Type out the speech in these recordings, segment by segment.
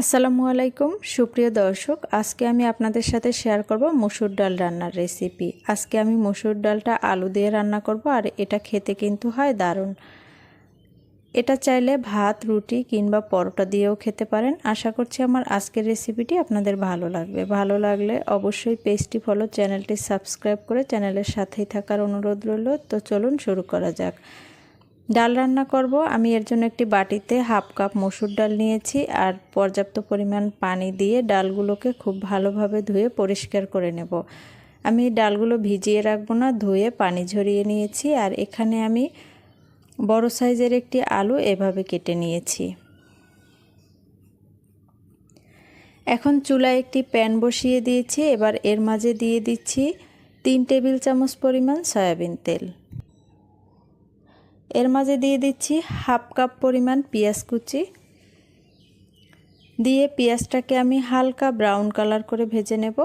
আসসালামু আলাইকুম। সুপ্রিয় দর্শক, আজকে আমি আপনাদের সাথে শেয়ার করব মসুর ডাল রান্নার রেসিপি। আজকে আমি মসুর ডালটা আলু দিয়ে রান্না করব আর এটা খেতে কিন্তু হয় দারুণ। এটা চাইলে ভাত, রুটি কিংবা পরোটা দিয়েও খেতে পারেন। আশা করছি আমার আজকের রেসিপিটি আপনাদের ভালো লাগবে। ভালো লাগলে অবশ্যই পেজটি ফলো, চ্যানেলটি সাবস্ক্রাইব করে চ্যানেলের সাথেই থাকার অনুরোধ রইল। তো চলুন শুরু করা যাক। ডাল রান্না করব। আমি এর জন্য একটি বাটিতে হাফ কাপ মসুর ডাল নিয়েছি আর পর্যাপ্ত পরিমাণ পানি দিয়ে ডালগুলোকে খুব ভালোভাবে ধুয়ে পরিষ্কার করে নেব। আমি ডালগুলো ভিজিয়ে রাখব না, ধুয়ে পানি ঝরিয়ে নিয়েছি আর এখানে আমি বড় সাইজের একটি আলু এভাবে কেটে নিয়েছি। এখন চুলায় একটি প্যান বসিয়ে দিয়েছি। এবার এর মাঝে দিয়ে দিচ্ছি তিন টেবিল চামচ পরিমাণ সয়াবিন তেল। এর মাঝে দিয়ে দিচ্ছি হাফ কাপ পরিমাণ পেঁয়াজ কুচি। দিয়ে পেঁয়াজটাকে আমি হালকা ব্রাউন কালার করে ভেজে নেব।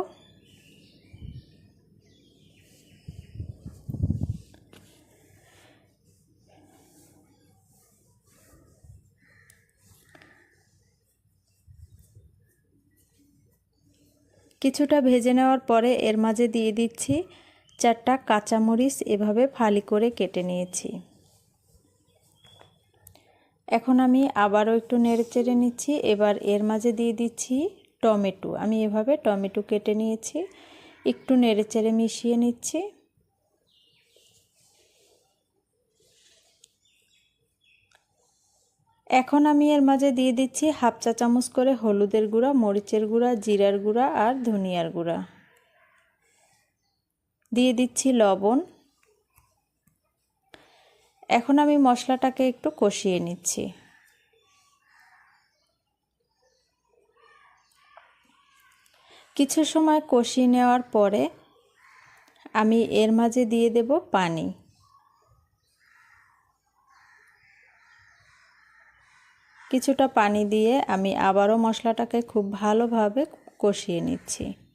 কিছুটা ভেজে নেওয়ার পরে এর মাঝে দিয়ে দিচ্ছি চারটা কাঁচামরিচ এভাবে ফালি করে কেটে নিয়েছি। এখন আমি আবারও একটু নেড়ে চেড়ে নিচ্ছি। এবার এর মাঝে দিয়ে দিচ্ছি টমেটো। আমি এভাবে টমেটো কেটে নিয়েছি। একটু নেড়ে চেড়ে মিশিয়ে নিচ্ছি। এখন আমি এর মাঝে দিয়ে দিচ্ছি হাফ চা চামচ করে হলুদের গুঁড়া, মরিচের গুঁড়া, জিরার গুঁড়া আর ধনিয়ার গুঁড়া। দিয়ে দিচ্ছি লবণ। এখন আমি মশলাটাকে একটু কষিয়ে নিচ্ছি। কিছু সময় কষিয়ে নেওয়ার পরে আমি এর মাঝে দিয়ে দেব পানি। কিছুটা পানি দিয়ে আমি আবারও মশলাটাকে খুব ভালোভাবে কষিয়ে নিচ্ছি।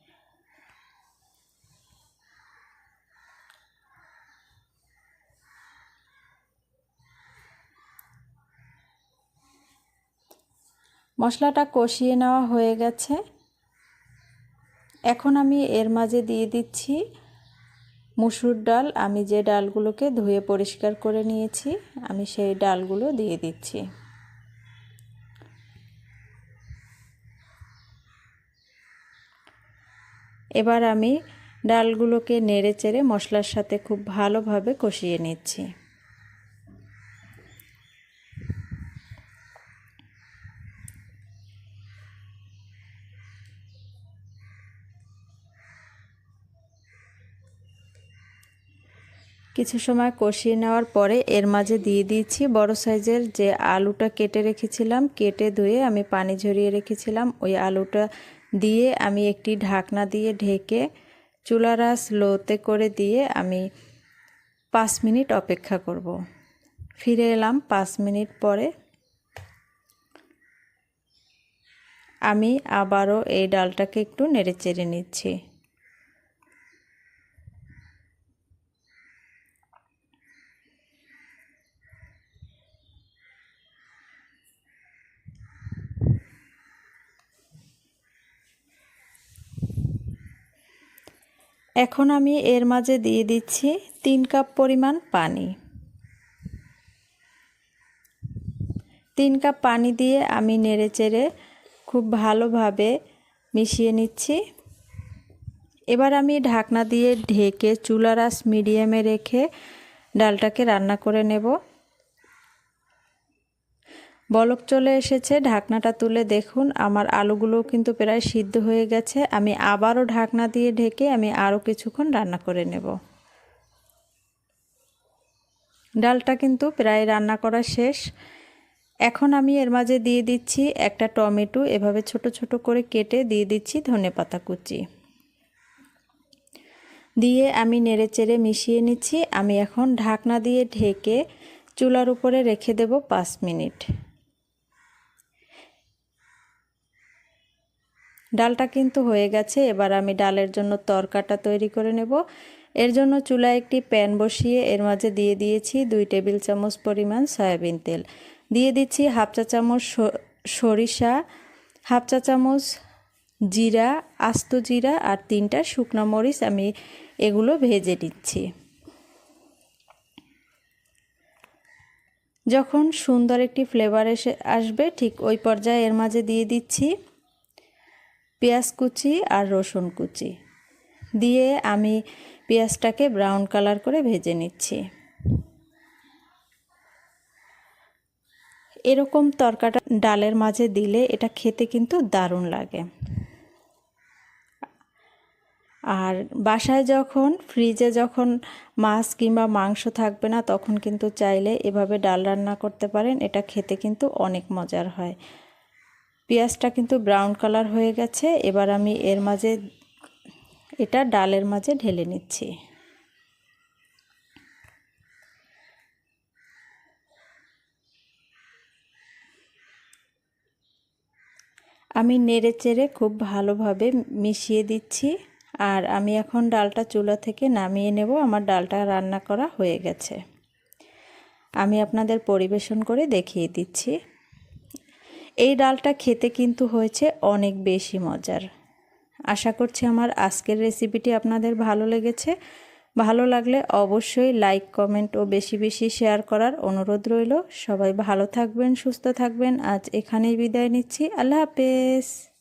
মশলাটা কষিয়ে নেওয়া হয়ে গেছে। এখন আমি এর মাঝে দিয়ে দিচ্ছি মুসুর ডাল। আমি যে ডালগুলোকে ধুয়ে পরিষ্কার করে নিয়েছি, আমি সেই ডালগুলো দিয়ে দিচ্ছি। এবার আমি ডালগুলোকে নেড়ে চেড়ে মশলার সাথে খুব ভালোভাবে কষিয়ে নিচ্ছি। কিছু সময় কষিয়ে নেওয়ার পরে এর মাঝে দিয়ে দিয়েছি বড় সাইজের যে আলুটা কেটে রেখেছিলাম, কেটে ধুয়ে আমি পানি ঝরিয়ে রেখেছিলাম। ওই আলুটা দিয়ে আমি একটি ঢাকনা দিয়ে ঢেকে চুলারা স্লোতে করে দিয়ে আমি পাঁচ মিনিট অপেক্ষা করব। ফিরে এলাম পাঁচ মিনিট পরে। আমি আবারও এই ডালটাকে একটু নেড়ে চেড়ে নিচ্ছি। এখন আমি এর মাঝে দিয়ে দিচ্ছি তিন কাপ পরিমাণ পানি। তিন কাপ পানি দিয়ে আমি নেড়ে চেড়ে খুব ভালোভাবে মিশিয়ে নিচ্ছি। এবার আমি ঢাকনা দিয়ে ঢেকে চুলার আস মিডিয়ামে রেখে ডালটাকে রান্না করে নেব। বলক চলে এসেছে, ঢাকনাটা তুলে দেখুন। আমার আলুগুলো কিন্তু প্রায় সিদ্ধ হয়ে গেছে। আমি আবারও ঢাকনা দিয়ে ঢেকে আমি আরও কিছুক্ষণ রান্না করে নেব। ডালটা কিন্তু প্রায় রান্না করা শেষ। এখন আমি এর মাঝে দিয়ে দিচ্ছি একটা টমেটো, এভাবে ছোট ছোট করে কেটে দিয়ে দিচ্ছি ধনে পাতা কুচি। দিয়ে আমি নেড়ে চেড়ে মিশিয়ে নিচ্ছি। আমি এখন ঢাকনা দিয়ে ঢেকে চুলার উপরে রেখে দেব পাঁচ মিনিট। ডালটা কিন্তু হয়ে গেছে। এবার আমি ডালের জন্য তরকাটা তৈরি করে নেব। এর জন্য চুলায় একটি প্যান বসিয়ে এর মাঝে দিয়ে দিয়েছি দুই টেবিল চামচ পরিমাণ সয়াবিন তেল। দিয়ে দিচ্ছি হাফ চা চামচ সরিষা, হাফ চা চামচ জিরা, আস্ত জিরা আর তিনটা শুকনো মরিচ আমি এগুলো ভেজে দিচ্ছি যখন সুন্দর একটি ফ্লেভার এসে, আসবে ঠিক ওই পর্যায়ে এর মাঝে দিয়ে দিচ্ছি পেঁয়াজ কুচি আর রসুন কুচি। দিয়ে আমি পেঁয়াজটাকে ব্রাউন কালার করে ভেজে নিচ্ছি। এরকম তরকাটা ডালের মাঝে দিলে এটা খেতে কিন্তু দারুণ লাগে। আর বাসায় যখন ফ্রিজে যখন মাছ কিংবা মাংস থাকবে না, তখন কিন্তু চাইলে এভাবে ডাল রান্না করতে পারেন, এটা খেতে কিন্তু অনেক মজার হয়। পেঁয়াজটা কিন্তু ব্রাউন কালার হয়ে গেছে। এবার আমি এর মাঝে, এটা ডালের মাঝে ঢেলে নিচ্ছি। আমি নেড়ে চেড়ে খুব ভালোভাবে মিশিয়ে দিচ্ছি। আর আমি এখন ডালটা চুলা থেকে নামিয়ে নেব। আমার ডালটা রান্না করা হয়ে গেছে। আমি আপনাদের পরিবেশন করে দেখিয়ে দিচ্ছি। এই ডালটা খেতে কিন্তু হয়েছে অনেক বেশি মজার। আশা করছি আমার আজকের রেসিপিটি আপনাদের ভালো লেগেছে। ভালো লাগলে অবশ্যই লাইক কমেন্ট ও বেশি বেশি শেয়ার করার অনুরোধ রইল। সবাই ভালো থাকবেন, সুস্থ থাকবেন। আজ এখানেই বিদায় নিচ্ছি। আল্লাহ হাফেজ।